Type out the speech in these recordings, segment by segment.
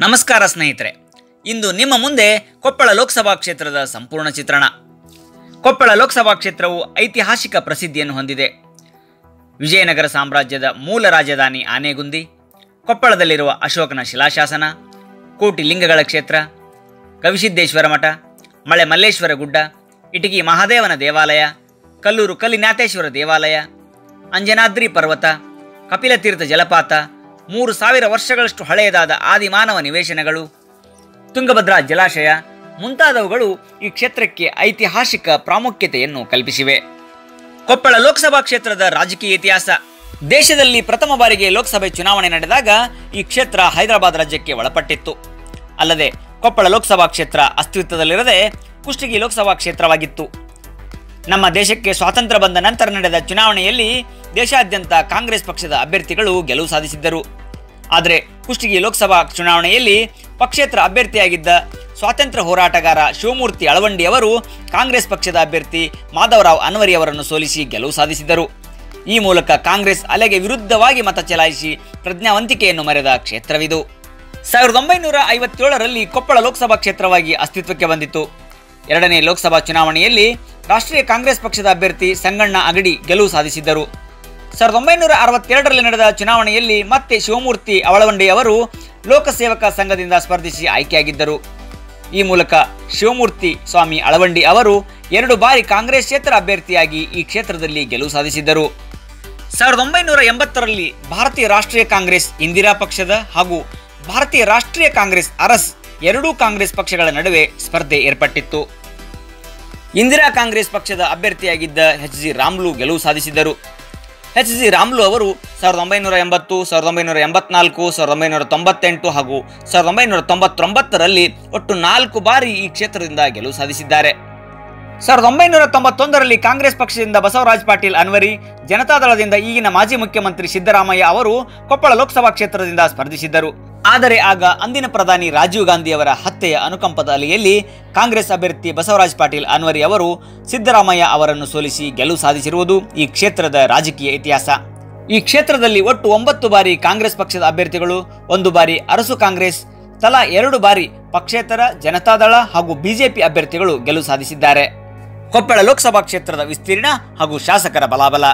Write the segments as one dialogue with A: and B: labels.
A: ನಮಸ್ಕಾರ ಸ್ನೇಹಿತರೆ. ಇಂದು ನಿಮ್ಮ ಮುಂದೆ ಕೊಪ್ಪಳ ಲೋಕಸಭಾ ಕ್ಷೇತ್ರದ ಸಂಪೂರ್ಣ ಚಿತ್ರಣ. ಕೊಪ್ಪಳ ಲೋಕಸಭಾ ಕ್ಷೇತ್ರವು ಐತಿಹಾಸಿಕ ಪ್ರಸಿದ್ಧಿಯನ್ನು ಹೊಂದಿದೆ. ವಿಜಯನಗರ ಸಾಮ್ರಾಜ್ಯದ ಮೂಲ ರಾಜಧಾನಿ ಆನೆಗುಂದಿ, ಕೊಪ್ಪಳದಲ್ಲಿರುವ ಅಶೋಕನ ಶಿಲಾಶಾಸನ ಕೋಟಿ ಲಿಂಗಗಳ ಕ್ಷೇತ್ರ, ಕವಿಸಿದ್ದೇಶ್ವರ ಮಠ ಮಳೆ ಮಲ್ಲೇಶ್ವರ ಗುಡ್ಡ, ಇಟಗಿ ಮಹಾದೇವನ ದೇವಾಲಯ, ಕಲ್ಲೂರು ಕಲ್ಲಿನಾಥೇಶ್ವರ ದೇವಾಲಯ, ಅಂಜನಾದ್ರಿ ಪರ್ವತ, ಕಪಿಲತೀರ್ಥ ಜಲಪಾತ ಮೂರು ಸಾವಿರ ವರ್ಷಗಳಷ್ಟು ಹಳೆಯದಾದ ಆದಿಮಾನವ ನಿವೇಶನಗಳು, ತುಂಗಭದ್ರಾ ಜಲಾಶಯ ಮುಂತಾದವುಗಳು ಈ ಕ್ಷೇತ್ರಕ್ಕೆ ಐತಿಹಾಸಿಕ ಪ್ರಾಮುಖ್ಯತೆಯನ್ನು ಕಲ್ಪಿಸಿವೆ. ಕೊಪ್ಪಳ ಲೋಕಸಭಾ ಕ್ಷೇತ್ರದ ರಾಜಕೀಯ ಇತಿಹಾಸ. ದೇಶದಲ್ಲಿ ಪ್ರಥಮ ಬಾರಿಗೆ ಲೋಕಸಭೆ ಚುನಾವಣೆ ನಡೆದಾಗ ಈ ಕ್ಷೇತ್ರ ಹೈದರಾಬಾದ್ ರಾಜ್ಯಕ್ಕೆ ಒಳಪಟ್ಟಿತ್ತು. ಅಲ್ಲದೆ ಕೊಪ್ಪಳ ಲೋಕಸಭಾ ಕ್ಷೇತ್ರ ಅಸ್ತಿತ್ವದಲ್ಲಿರದೆ ಕುಷ್ಟಗಿ ಲೋಕಸಭಾ ಕ್ಷೇತ್ರವಾಗಿತ್ತು. ನಮ್ಮ ದೇಶಕ್ಕೆ ಸ್ವಾತಂತ್ರ್ಯ ಬಂದ ನಂತರ ನಡೆದ ಚುನಾವಣೆಯಲ್ಲಿ ದೇಶಾದ್ಯಂತ ಕಾಂಗ್ರೆಸ್ ಪಕ್ಷದ ಅಭ್ಯರ್ಥಿಗಳು ಗೆಲುವು ಸಾಧಿಸಿದ್ದರು. ಆದರೆ ಕುಷ್ಟಗಿ ಲೋಕಸಭಾ ಚುನಾವಣೆಯಲ್ಲಿ ಪಕ್ಷೇತರ ಅಭ್ಯರ್ಥಿಯಾಗಿದ್ದ ಸ್ವಾತಂತ್ರ್ಯ ಹೋರಾಟಗಾರ ಶಿವಮೂರ್ತಿ ಅಳವಂಡಿ ಅವರು ಕಾಂಗ್ರೆಸ್ ಪಕ್ಷದ ಅಭ್ಯರ್ಥಿ ಮಾಧವರಾವ್ ಅನ್ವರಿ ಅವರನ್ನು ಸೋಲಿಸಿ ಗೆಲುವು ಸಾಧಿಸಿದರು ಈ ಮೂಲಕ ಕಾಂಗ್ರೆಸ್ ಅಲೆಗೆ ವಿರುದ್ಧವಾಗಿ ಮತ ಚಲಾಯಿಸಿ ಪ್ರಜ್ಞಾವಂತಿಕೆಯನ್ನು ಮರೆದ ಕ್ಷೇತ್ರವಿದು. ಸಾವಿರದ ಒಂಬೈನೂರ ಐವತ್ತೇಳರಲ್ಲಿ ಕೊಪ್ಪಳ ಲೋಕಸಭಾ ಕ್ಷೇತ್ರವಾಗಿ ಅಸ್ತಿತ್ವಕ್ಕೆ ಬಂದಿತ್ತು. ಎರಡನೇ ಲೋಕಸಭಾ ಚುನಾವಣೆಯಲ್ಲಿ ರಾಷ್ಟ್ರೀಯ ಕಾಂಗ್ರೆಸ್ ಪಕ್ಷದ ಅಭ್ಯರ್ಥಿ ಸಂಗಣ್ಣ ಅಗಡಿ ಗೆಲುವು ಸಾಧಿಸಿದ್ದರು. ಸಾವಿರದ ಒಂಬೈನೂರ ಅರವತ್ತೆರಡರಲ್ಲಿ ನಡೆದ ಚುನಾವಣೆಯಲ್ಲಿ ಮತ್ತೆ ಶಿವಮೂರ್ತಿ ಅವಳವಂಡಿ ಅವರು ಲೋಕಸೇವಕ ಸಂಘದಿಂದ ಸ್ಪರ್ಧಿಸಿ ಆಯ್ಕೆಯಾಗಿದ್ದರು. ಈ ಮೂಲಕ ಶಿವಮೂರ್ತಿ ಸ್ವಾಮಿ ಅಳವಂಡಿ ಅವರು ಎರಡು ಬಾರಿ ಕಾಂಗ್ರೆಸ್ ಕ್ಷೇತ್ರ ಅಭ್ಯರ್ಥಿಯಾಗಿ ಈ ಕ್ಷೇತ್ರದಲ್ಲಿ ಗೆಲುವು ಸಾಧಿಸಿದ್ದರು. ಸಾವಿರದ ಒಂಬೈನೂರ ಎಂಬತ್ತರಲ್ಲಿ ಭಾರತೀಯ ರಾಷ್ಟ್ರೀಯ ಕಾಂಗ್ರೆಸ್, ಇಂದಿರಾ ಪಕ್ಷದ ಹಾಗೂ ಭಾರತೀಯ ರಾಷ್ಟ್ರೀಯ ಕಾಂಗ್ರೆಸ್, ಅರಸ್ ಎರಡೂ ಕಾಂಗ್ರೆಸ್ ಪಕ್ಷಗಳ ನಡುವೆ ಸ್ಪರ್ಧೆ ಏರ್ಪಟ್ಟಿತ್ತು. ಇಂದಿರಾ ಕಾಂಗ್ರೆಸ್ ಪಕ್ಷದ ಅಭ್ಯರ್ಥಿಯಾಗಿದ್ದ ಎಚ್ ಜಿ ರಾಮ್ಲು ಗೆಲುವು ಸಾಧಿಸಿದರು ಎಚ್ ಜಿ ರಾಮ್ಲು ಅವರು ಸಾವಿರದ ಒಂಬೈನೂರ ಎಂಬತ್ತು, ಸಾವಿರದ ಒಂಬೈನೂರ ಎಂಬತ್ನಾಲ್ಕು, ಸಾವಿರದ ಒಂಬೈನೂರ ತೊಂಬತ್ತೆಂಟು ಹಾಗೂ ಸಾವಿರದ ಒಂಬೈನೂರ ತೊಂಬತ್ತೊಂಬತ್ತರಲ್ಲಿ ಒಟ್ಟು ನಾಲ್ಕು ಬಾರಿ ಈ ಕ್ಷೇತ್ರದಿಂದ ಗೆಲುವು ಸಾಧಿಸಿದ್ದಾರೆ. ಸಾವಿರದ ಒಂಬೈನೂರ ತೊಂಬತ್ತೊಂದರಲ್ಲಿ ಕಾಂಗ್ರೆಸ್ ಪಕ್ಷದಿಂದ ಬಸವರಾಜ್ ಪಾಟೀಲ್ ಅನ್ವರಿ, ಜನತಾದಳದಿಂದ ಈಗಿನ ಮಾಜಿ ಮುಖ್ಯಮಂತ್ರಿ ಸಿದ್ದರಾಮಯ್ಯ ಅವರು ಕೊಪ್ಪಳ ಲೋಕಸಭಾ ಕ್ಷೇತ್ರದಿಂದ ಸ್ಪರ್ಧಿಸಿದ್ದರು. ಆದರೆ ಆಗ ಅಂದಿನ ಪ್ರಧಾನಿ ರಾಜೀವ್ ಗಾಂಧಿಯವರ ಹತ್ಯೆಯ ಅನುಕಂಪದ ಅಲೆಯಲ್ಲಿ ಕಾಂಗ್ರೆಸ್ ಅಭ್ಯರ್ಥಿ ಬಸವರಾಜ್ ಪಾಟೀಲ್ ಅನ್ವರಿ ಅವರು ಸಿದ್ದರಾಮಯ್ಯ ಅವರನ್ನು ಸೋಲಿಸಿ ಗೆಲುವು ಸಾಧಿಸಿರುವುದು ಈ ಕ್ಷೇತ್ರದ ರಾಜಕೀಯ ಇತಿಹಾಸ. ಈ ಕ್ಷೇತ್ರದಲ್ಲಿ ಒಟ್ಟು ಒಂಬತ್ತು ಬಾರಿ ಕಾಂಗ್ರೆಸ್ ಪಕ್ಷದ ಅಭ್ಯರ್ಥಿಗಳು, ಒಂದು ಬಾರಿ ಅರಸು ಕಾಂಗ್ರೆಸ್, ತಲಾ ಎರಡು ಬಾರಿ ಪಕ್ಷೇತರ, ಜನತಾದಳ ಹಾಗೂ ಬಿಜೆಪಿ ಅಭ್ಯರ್ಥಿಗಳು ಗೆಲುವು ಸಾಧಿಸಿದ್ದಾರೆ. ಕೊಪ್ಪಳ ಲೋಕಸಭಾ ಕ್ಷೇತ್ರದ ವಿಸ್ತೀರ್ಣ ಹಾಗೂ ಶಾಸಕರ ಬಲಾಬಲ.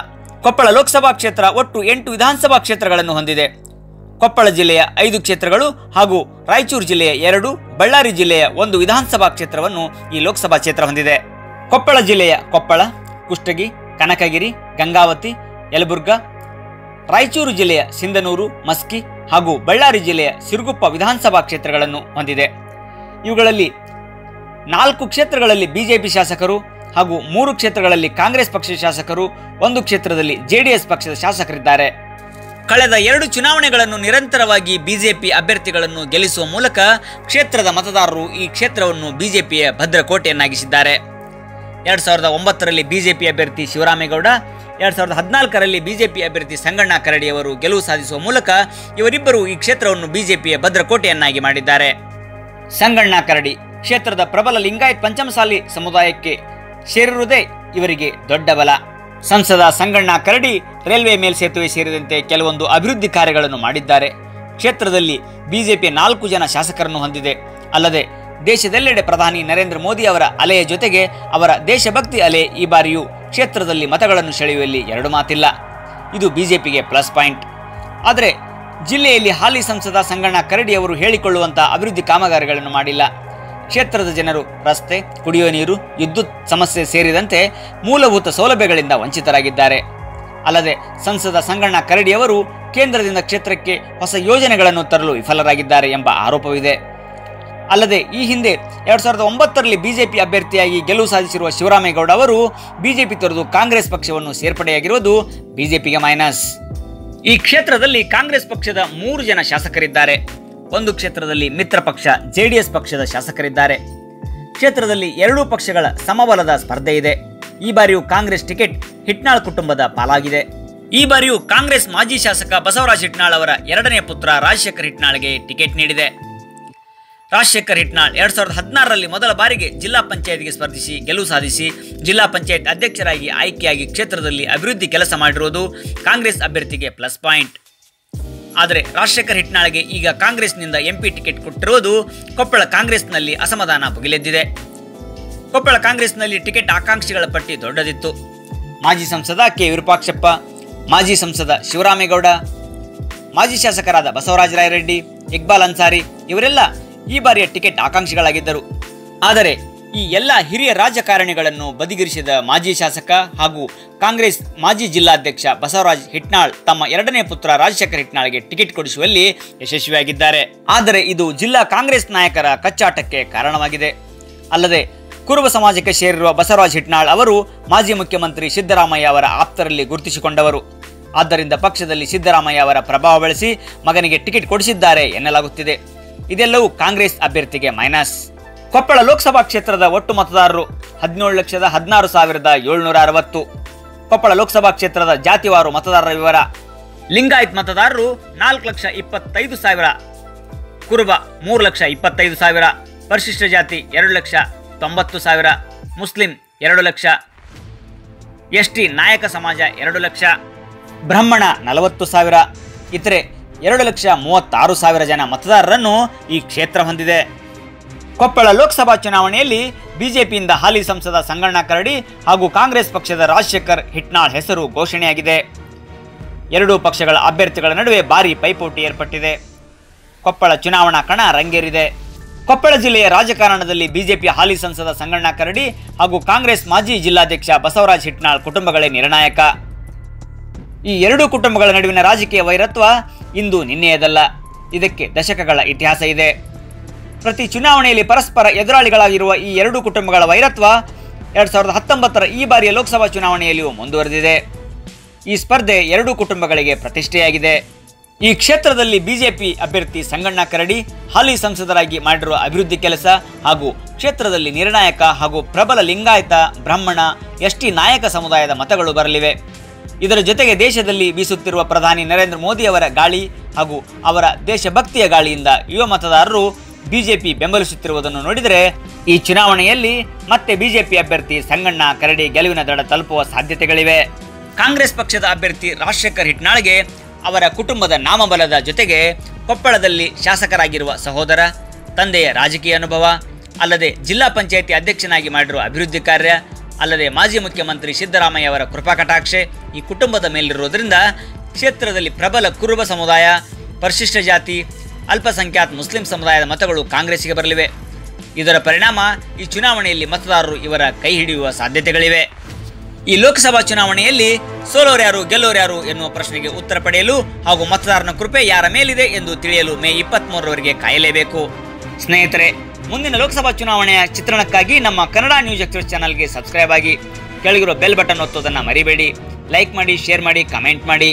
A: ಕೊಪ್ಪಳ ಲೋಕಸಭಾ ಕ್ಷೇತ್ರ ಒಟ್ಟು ಎಂಟು ವಿಧಾನಸಭಾ ಕ್ಷೇತ್ರಗಳನ್ನು ಹೊಂದಿದೆ. ಕೊಪ್ಪಳ ಜಿಲ್ಲೆಯ ಐದು ಕ್ಷೇತ್ರಗಳು ಹಾಗೂ ರಾಯಚೂರು ಜಿಲ್ಲೆಯ ಎರಡು, ಬಳ್ಳಾರಿ ಜಿಲ್ಲೆಯ ಒಂದು ವಿಧಾನಸಭಾ ಕ್ಷೇತ್ರವನ್ನು ಈ ಲೋಕಸಭಾ ಕ್ಷೇತ್ರ ಹೊಂದಿದೆ. ಕೊಪ್ಪಳ ಜಿಲ್ಲೆಯ ಕೊಪ್ಪಳ, ಕುಷ್ಟಗಿ, ಕನಕಗಿರಿ, ಗಂಗಾವತಿ, ಯಲಬುರ್ಗ, ರಾಯಚೂರು ಜಿಲ್ಲೆಯ ಸಿಂಧನೂರು, ಮಸ್ಕಿ ಹಾಗೂ ಬಳ್ಳಾರಿ ಜಿಲ್ಲೆಯ ಸಿರುಗುಪ್ಪ ವಿಧಾನಸಭಾ ಕ್ಷೇತ್ರಗಳನ್ನು ಹೊಂದಿದೆ. ಇವುಗಳಲ್ಲಿ ನಾಲ್ಕು ಕ್ಷೇತ್ರಗಳಲ್ಲಿ ಬಿಜೆಪಿ ಶಾಸಕರು ಹಾಗೂ ಮೂರು ಕ್ಷೇತ್ರಗಳಲ್ಲಿ ಕಾಂಗ್ರೆಸ್ ಪಕ್ಷದ ಶಾಸಕರು, ಒಂದು ಕ್ಷೇತ್ರದಲ್ಲಿ ಜೆಡಿಎಸ್ ಪಕ್ಷದ ಶಾಸಕರಿದ್ದಾರೆ. ಕಳೆದ ಎರಡು ಚುನಾವಣೆಗಳನ್ನು ನಿರಂತರವಾಗಿ ಬಿಜೆಪಿ ಅಭ್ಯರ್ಥಿಗಳನ್ನು ಗೆಲ್ಲಿಸುವ ಮೂಲಕ ಕ್ಷೇತ್ರದ ಮತದಾರರು ಈ ಕ್ಷೇತ್ರವನ್ನು ಬಿಜೆಪಿಯ ಭದ್ರಕೋಟೆಯನ್ನಾಗಿಸಿದ್ದಾರೆ. ಎರಡ್ ಸಾವಿರದ ಒಂಬತ್ತರಲ್ಲಿ ಬಿಜೆಪಿ ಅಭ್ಯರ್ಥಿ ಶಿವರಾಮೇಗೌಡ, ಎರಡ್ ಸಾವಿರದ ಹದಿನಾಲ್ಕರಲ್ಲಿ ಬಿಜೆಪಿ ಅಭ್ಯರ್ಥಿ ಸಂಗಣ್ಣ ಕರಡಿ ಅವರು ಗೆಲುವು ಸಾಧಿಸುವ ಮೂಲಕ ಇವರಿಬ್ಬರು ಈ ಕ್ಷೇತ್ರವನ್ನು ಬಿಜೆಪಿಯ ಭದ್ರಕೋಟೆಯನ್ನಾಗಿ ಮಾಡಿದ್ದಾರೆ. ಸಂಗಣ್ಣ ಕರಡಿ, ಕ್ಷೇತ್ರದ ಪ್ರಬಲ ಲಿಂಗಾಯತ್ ಪಂಚಮಸಾಲಿ ಸಮುದಾಯಕ್ಕೆ ಸೇರಿರುವುದೇ ಇವರಿಗೆ ದೊಡ್ಡ ಬಲ. ಸಂಸದ ಸಂಗಣ್ಣ ಕರಡಿ ರೈಲ್ವೆ ಮೇಲ್ಸೇತುವೆ ಸೇರಿದಂತೆ ಕೆಲವೊಂದು ಅಭಿವೃದ್ಧಿ ಕಾರ್ಯಗಳನ್ನು ಮಾಡಿದ್ದಾರೆ. ಕ್ಷೇತ್ರದಲ್ಲಿ ಬಿಜೆಪಿ ನಾಲ್ಕು ಜನ ಶಾಸಕರನ್ನು ಹೊಂದಿದೆ. ಅಲ್ಲದೆ ದೇಶದೆಲ್ಲೆಡೆ ಪ್ರಧಾನಿ ನರೇಂದ್ರ ಮೋದಿ ಅವರ ಅಲೆಯ ಜೊತೆಗೆ ಅವರ ದೇಶಭಕ್ತಿ ಅಲೆ ಈ ಬಾರಿಯೂ ಕ್ಷೇತ್ರದಲ್ಲಿ ಮತಗಳನ್ನು ಸೆಳೆಯುವಲ್ಲಿ ಎರಡು ಮಾತಿಲ್ಲ. ಇದು ಬಿಜೆಪಿಗೆ ಪ್ಲಸ್ ಪಾಯಿಂಟ್. ಆದರೆ ಜಿಲ್ಲೆಯಲ್ಲಿ ಹಾಲಿ ಸಂಸದ ಸಂಗಣ್ಣ ಕರಡಿ ಅವರು ಹೇಳಿಕೊಳ್ಳುವಂಥ ಅಭಿವೃದ್ಧಿ ಕಾಮಗಾರಿಗಳನ್ನು ಮಾಡಿಲ್ಲ. ಕ್ಷೇತ್ರದ ಜನರು, ರಸ್ತೆ, ಕುಡಿಯುವ ನೀರು, ವಿದ್ಯುತ್ ಸಮಸ್ಯೆ ಸೇರಿದಂತೆ ಮೂಲಭೂತ ಸೌಲಭ್ಯಗಳಿಂದ ವಂಚಿತರಾಗಿದ್ದಾರೆ. ಅಲ್ಲದೆ ಸಂಸದ ಸಂಗಣ್ಣ ಕರಡಿಯವರು ಕೇಂದ್ರದಿಂದ ಕ್ಷೇತ್ರಕ್ಕೆ ಹೊಸ ಯೋಜನೆಗಳನ್ನು ತರಲು ವಿಫಲರಾಗಿದ್ದಾರೆ ಎಂಬ ಆರೋಪವಿದೆ. ಅಲ್ಲದೆ ಈ ಹಿಂದೆ ಎರಡ್ ಸಾವಿರದ ಒಂಬತ್ತರಲ್ಲಿ ಬಿಜೆಪಿ ಅಭ್ಯರ್ಥಿಯಾಗಿ ಗೆಲುವು ಸಾಧಿಸಿರುವ ಶಿವರಾಮೇಗೌಡ ಅವರು ಬಿಜೆಪಿ ತೊರೆದು ಕಾಂಗ್ರೆಸ್ ಪಕ್ಷವನ್ನು ಸೇರ್ಪಡೆಯಾಗಿರುವುದು ಬಿಜೆಪಿಗೆ ಮೈನಸ್. ಈ ಕ್ಷೇತ್ರದಲ್ಲಿ ಕಾಂಗ್ರೆಸ್ ಪಕ್ಷದ ಮೂರು ಜನ ಶಾಸಕರಿದ್ದಾರೆ. ಒಂದು ಕ್ಷೇತ್ರದಲ್ಲಿ ಮಿತ್ರ ಪಕ್ಷ ಜೆಡಿಎಸ್ ಪಕ್ಷದ ಶಾಸಕರಿದ್ದಾರೆ. ಕ್ಷೇತ್ರದಲ್ಲಿ ಎರಡೂ ಪಕ್ಷಗಳ ಸಮಬಲದ ಸ್ಪರ್ಧೆ ಇದೆ. ಈ ಬಾರಿಯೂ ಕಾಂಗ್ರೆಸ್ ಟಿಕೆಟ್ ಹಿಟ್ನಾಳ್ ಕುಟುಂಬದ ಪಾಲಾಗಿದೆ. ಈ ಬಾರಿಯೂ ಕಾಂಗ್ರೆಸ್ ಮಾಜಿ ಶಾಸಕ ಬಸವರಾಜ್ ಹಿಟ್ನಾಳ್ ಅವರ ಎರಡನೇ ಪುತ್ರ ರಾಜಶೇಖರ್ ಹಿಟ್ನಾಳ್ಗೆ ಟಿಕೆಟ್ ನೀಡಿದೆ. ರಾಜಶೇಖರ್ ಹಿಟ್ನಾಳ್ ಎರಡ್ ಸಾವಿರದ ಹದಿನಾರರಲ್ಲಿ ಮೊದಲ ಬಾರಿಗೆ ಜಿಲ್ಲಾ ಪಂಚಾಯತ್ಗೆ ಸ್ಪರ್ಧಿಸಿ ಗೆಲುವು ಸಾಧಿಸಿ, ಜಿಲ್ಲಾ ಪಂಚಾಯತ್ ಅಧ್ಯಕ್ಷರಾಗಿ ಆಯ್ಕೆಯಾಗಿ ಕ್ಷೇತ್ರದಲ್ಲಿ ಅಭಿವೃದ್ಧಿ ಕೆಲಸ ಮಾಡಿರುವುದು ಕಾಂಗ್ರೆಸ್ ಅಭ್ಯರ್ಥಿಗೆ ಪ್ಲಸ್ ಪಾಯಿಂಟ್. ಆದರೆ ರಾಜಶೇಖರ್ ಹಿಟ್ನಾಳಿಗೆ ಈಗ ಕಾಂಗ್ರೆಸ್ನಿಂದ ಎಂಪಿ ಟಿಕೆಟ್ ಕೊಟ್ಟಿರುವುದು ಕೊಪ್ಪಳ ಕಾಂಗ್ರೆಸ್ನಲ್ಲಿ ಅಸಮಾಧಾನ ಭುಗಿಲೆದ್ದಿದೆ. ಕೊಪ್ಪಳ ಕಾಂಗ್ರೆಸ್ನಲ್ಲಿ ಟಿಕೆಟ್ ಆಕಾಂಕ್ಷಿಗಳ ಪಟ್ಟಿ ದೊಡ್ಡದಿತ್ತು. ಮಾಜಿ ಸಂಸದ ಕೆ. ವಿರೂಪಾಕ್ಷಪ್ಪ, ಮಾಜಿ ಸಂಸದ ಶಿವರಾಮೇಗೌಡ, ಮಾಜಿ ಶಾಸಕರಾದ ಬಸವರಾಜ ರಾಯರೆಡ್ಡಿ, ಇಕ್ಬಾಲ್ ಅನ್ಸಾರಿ ಇವರೆಲ್ಲ ಈ ಬಾರಿಯ ಟಿಕೆಟ್ ಆಕಾಂಕ್ಷಿಗಳಾಗಿದ್ದರು. ಆದರೆ ಈ ಎಲ್ಲ ಹಿರಿಯ ರಾಜಕಾರಣಿಗಳನ್ನು ಬದಿಗಿರಿಸಿದ ಮಾಜಿ ಶಾಸಕ ಹಾಗೂ ಕಾಂಗ್ರೆಸ್ ಮಾಜಿ ಜಿಲ್ಲಾಧ್ಯಕ್ಷ ಬಸವರಾಜ್ ಹಿಟ್ನಾಳ್ ತಮ್ಮ ಎರಡನೇ ಪುತ್ರ ರಾಜಶೇಖರ್ ಹಿಟ್ನಾಳ್ಗೆ ಟಿಕೆಟ್ ಕೊಡಿಸುವಲ್ಲಿ ಯಶಸ್ವಿಯಾಗಿದ್ದಾರೆ. ಆದರೆ ಇದು ಜಿಲ್ಲಾ ಕಾಂಗ್ರೆಸ್ ನಾಯಕರ ಕಚ್ಚಾಟಕ್ಕೆ ಕಾರಣವಾಗಿದೆ. ಅಲ್ಲದೆ ಕುರುಬ ಸಮಾಜಕ್ಕೆ ಸೇರಿರುವ ಬಸವರಾಜ್ ಹಿಟ್ನಾಳ್ ಅವರು ಮಾಜಿ ಮುಖ್ಯಮಂತ್ರಿ ಸಿದ್ದರಾಮಯ್ಯ ಅವರ ಆಪ್ತರಲ್ಲಿ ಗುರುತಿಸಿಕೊಂಡವರು. ಆದ್ದರಿಂದ ಪಕ್ಷದಲ್ಲಿ ಸಿದ್ದರಾಮಯ್ಯ ಅವರ ಪ್ರಭಾವ ಬಳಸಿ ಮಗನಿಗೆ ಟಿಕೆಟ್ ಕೊಡಿಸಿದ್ದಾರೆ ಎನ್ನಲಾಗುತ್ತಿದೆ. ಇದೆಲ್ಲವೂ ಕಾಂಗ್ರೆಸ್ ಅಭ್ಯರ್ಥಿಗೆ ಮೈನಸ್. ಕೊಪ್ಪಳ ಲೋಕಸಭಾ ಕ್ಷೇತ್ರದ ಒಟ್ಟು ಮತದಾರರು ಹದಿನೇಳು ಲಕ್ಷದ ಹದಿನಾರು ಸಾವಿರದ ಏಳ್ನೂರ ಅರವತ್ತು. ಕೊಪ್ಪಳ ಲೋಕಸಭಾ ಕ್ಷೇತ್ರದ ಜಾತಿವಾರು ಮತದಾರರ ವಿವರ. ಲಿಂಗಾಯತ್ ಮತದಾರರು ನಾಲ್ಕು ಲಕ್ಷ ಇಪ್ಪತ್ತೈದು ಸಾವಿರ. ಕುರುಬ ಮೂರು ಲಕ್ಷ ಇಪ್ಪತ್ತೈದು ಸಾವಿರ. ಪರಿಶಿಷ್ಟ ಜಾತಿ ಎರಡು ಲಕ್ಷ ತೊಂಬತ್ತು ಸಾವಿರ. ಮುಸ್ಲಿಂ ಎರಡು ಲಕ್ಷ. ಎಸ್ ಟಿ ನಾಯಕ ಸಮಾಜ ಎರಡು ಲಕ್ಷ. ಬ್ರಾಹ್ಮಣ ನಲವತ್ತು ಸಾವಿರ. ಇತರೆ ಎರಡು ಲಕ್ಷ ಮೂವತ್ತಾರು ಸಾವಿರ ಜನ ಮತದಾರರನ್ನು ಈ ಕ್ಷೇತ್ರ ಹೊಂದಿದೆ. ಕೊಪ್ಪಳ ಲೋಕಸಭಾ ಚುನಾವಣೆಯಲ್ಲಿ ಬಿಜೆಪಿಯಿಂದ ಹಾಲಿ ಸಂಸದ ಸಂಗಣ್ಣ ಕರಡಿ ಹಾಗೂ ಕಾಂಗ್ರೆಸ್ ಪಕ್ಷದ ರಾಜಶೇಖರ್ ಹಿಟ್ನಾಳ್ ಹೆಸರು ಘೋಷಣೆಯಾಗಿದೆ. ಎರಡೂ ಪಕ್ಷಗಳ ಅಭ್ಯರ್ಥಿಗಳ ನಡುವೆ ಭಾರೀ ಪೈಪೋಟಿ ಏರ್ಪಟ್ಟಿದೆ. ಕೊಪ್ಪಳ ಚುನಾವಣಾ ಕಣ ರಂಗೇರಿದೆ. ಕೊಪ್ಪಳ ಜಿಲ್ಲೆಯ ರಾಜಕಾರಣದಲ್ಲಿ ಬಿಜೆಪಿ ಹಾಲಿ ಸಂಸದ ಸಂಗಣ್ಣ ಕರಡಿ ಹಾಗೂ ಕಾಂಗ್ರೆಸ್ ಮಾಜಿ ಜಿಲ್ಲಾಧ್ಯಕ್ಷ ಬಸವರಾಜ್ ಹಿಟ್ನಾಳ್ ಕುಟುಂಬಗಳೇ ನಿರ್ಣಾಯಕ. ಈ ಎರಡೂ ಕುಟುಂಬಗಳ ನಡುವಿನ ರಾಜಕೀಯ ವೈರತ್ವ ಇಂದು ನಿನ್ನೆಯದಲ್ಲ. ಇದಕ್ಕೆ ದಶಕಗಳ ಇತಿಹಾಸ ಇದೆ. ಪ್ರತಿ ಚುನಾವಣೆಯಲ್ಲಿ ಪರಸ್ಪರ ಎದುರಾಳಿಗಳಾಗಿರುವ ಈ ಎರಡೂ ಕುಟುಂಬಗಳ ವೈರತ್ವ ಎರಡ್ ಸಾವಿರದ ಹತ್ತೊಂಬತ್ತರ ಈ ಬಾರಿಯ ಲೋಕಸಭಾ ಚುನಾವಣೆಯಲ್ಲಿಯೂ ಮುಂದುವರೆದಿದೆ. ಈ ಸ್ಪರ್ಧೆ ಎರಡೂ ಕುಟುಂಬಗಳಿಗೆ ಪ್ರತಿಷ್ಠೆಯಾಗಿದೆ. ಈ ಕ್ಷೇತ್ರದಲ್ಲಿ ಬಿಜೆಪಿ ಅಭ್ಯರ್ಥಿ ಸಂಗಣ್ಣ ಕರಡಿ, ಹಾಲಿ ಸಂಸದರಾಗಿ ಮಾಡಿರುವ ಅಭಿವೃದ್ಧಿ ಕೆಲಸ ಹಾಗೂ ಕ್ಷೇತ್ರದಲ್ಲಿ ನಿರ್ಣಾಯಕ ಹಾಗೂ ಪ್ರಬಲ ಲಿಂಗಾಯತ ಬ್ರಾಹ್ಮಣ, ಎಸ್ಟಿ ನಾಯಕ ಸಮುದಾಯದ ಮತಗಳು ಬರಲಿವೆ. ಇದರ ಜೊತೆಗೆ ದೇಶದಲ್ಲಿ ಬೀಸುತ್ತಿರುವ ಪ್ರಧಾನಿ ನರೇಂದ್ರ ಮೋದಿ ಅವರ ಗಾಳಿ ಹಾಗೂ ಅವರ ದೇಶಭಕ್ತಿಯ ಗಾಳಿಯಿಂದ ಯುವ ಮತದಾರರು ಬಿಜೆಪಿ ಬೆಂಬಲಿಸುತ್ತಿರುವುದನ್ನು ನೋಡಿದರೆ ಈ ಚುನಾವಣೆಯಲ್ಲಿ ಮತ್ತೆ ಬಿಜೆಪಿ ಅಭ್ಯರ್ಥಿ ಸಂಗಣ್ಣ ಕರಡಿ ಗೆಲುವಿನ ದಡ ತಲುಪುವ ಸಾಧ್ಯತೆಗಳಿವೆ. ಕಾಂಗ್ರೆಸ್ ಪಕ್ಷದ ಅಭ್ಯರ್ಥಿ ರಾಜಶೇಖರ್ ಹಿಟ್ನಾಳ್ಗೆ ಅವರ ಕುಟುಂಬದ ನಾಮಬಲದ ಜೊತೆಗೆ ಕೊಪ್ಪಳದಲ್ಲಿ ಶಾಸಕರಾಗಿರುವ ಸಹೋದರ, ತಂದೆಯ ರಾಜಕೀಯ ಅನುಭವ, ಅಲ್ಲದೆ ಜಿಲ್ಲಾ ಪಂಚಾಯಿತಿ ಅಧ್ಯಕ್ಷನಾಗಿ ಮಾಡಿರುವ ಅಭಿವೃದ್ಧಿ ಕಾರ್ಯ, ಅಲ್ಲದೆ ಮಾಜಿ ಮುಖ್ಯಮಂತ್ರಿ ಸಿದ್ದರಾಮಯ್ಯ ಅವರ ಕೃಪಾ ಕಟಾಕ್ಷೆ ಈ ಕುಟುಂಬದ ಮೇಲಿರುವುದರಿಂದ ಕ್ಷೇತ್ರದಲ್ಲಿ ಪ್ರಬಲ ಕುರುಬ ಸಮುದಾಯ, ಪರಿಶಿಷ್ಟ ಜಾತಿ ಅಲ್ಪಸಂಖ್ಯಾತ ಮುಸ್ಲಿಂ ಸಮುದಾಯದ ಮತಗಳು ಕಾಂಗ್ರೆಸ್ಗೆ ಬರಲಿವೆ. ಇದರ ಪರಿಣಾಮ ಈ ಚುನಾವಣೆಯಲ್ಲಿ ಮತದಾರರು ಇವರ ಕೈ ಹಿಡಿಯುವ ಸಾಧ್ಯತೆಗಳಿವೆ. ಈ ಲೋಕಸಭಾ ಚುನಾವಣೆಯಲ್ಲಿ ಸೋಲೋರ್ಯಾರು ಗೆಲ್ಲೋರ್ಯಾರು ಎನ್ನುವ ಪ್ರಶ್ನೆಗೆ ಉತ್ತರ ಪಡೆಯಲು ಹಾಗೂ ಮತದಾರನ ಕೃಪೆ ಯಾರ ಮೇಲಿದೆ ಎಂದು ತಿಳಿಯಲು ಮೇ ಇಪ್ಪತ್ತ್ಮೂರರವರೆಗೆ ಕಾಯಲೇಬೇಕು. ಸ್ನೇಹಿತರೆ, ಮುಂದಿನ ಲೋಕಸಭಾ ಚುನಾವಣೆಯ ಚಿತ್ರಣಕ್ಕಾಗಿ ನಮ್ಮ ಕನ್ನಡ ನ್ಯೂಸ್ ಎಕ್ಸ್ಪ್ರೆಸ್ ಚಾನಲ್ಗೆ ಸಬ್ಸ್ಕ್ರೈಬ್ ಆಗಿ. ಕೆಳಗಿರೋ ಬೆಲ್ ಬಟನ್ ಒತ್ತೋದನ್ನು ಮರಿಬೇಡಿ. ಲೈಕ್ ಮಾಡಿ, ಶೇರ್ ಮಾಡಿ, ಕಮೆಂಟ್ ಮಾಡಿ.